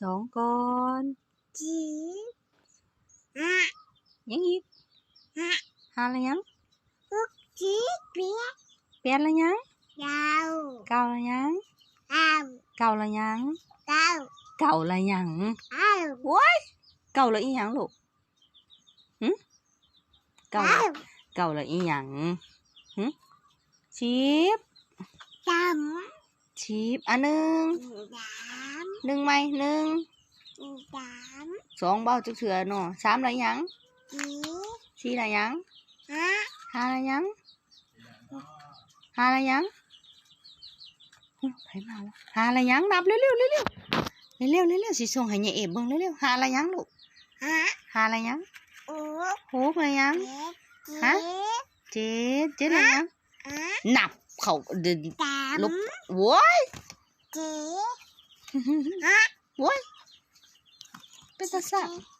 Sống con. Chí. Nhắn gì? Hà là nhắn. Ước chí biết. Biết là nhắn. Cầu. Cầu là nhắn. Cầu. Cầu là nhắn. Cầu. Cầu là nhắn. Cầu. What? Cầu là y nhắn luôn. Hử? Cầu là, Cầu. Là y nhắn. Hử? Chip. Chấm Chip. À, Ăn ưng dạ. เก้าละยังดาวเก้าละยังดาวโว้ยเก้าละอีหยังลูกหึเก้าดาละวเก้าละอีหยังหึชีบดชีบอันหนึ่งำดหนึ่งไหมหนึ่งำดสองเบาจุกเถื่อเนาะสามละยังำจีสี่ละยังห้าห้าละยังห้าละยังหึไผมาวะห้าละยังนับเร็วๆเร็วๆเร็วๆเร็วๆเร็วๆสิส่งให้ยายเอ๋เบิ่งเร็วๆห้าละยังลูกห้าห้าละยังหกหกละยังเจ็ดฮะเจ็ดเจ็ดละยังห้านับเขาเดินสามลบโว้ยเจ็ด What? But.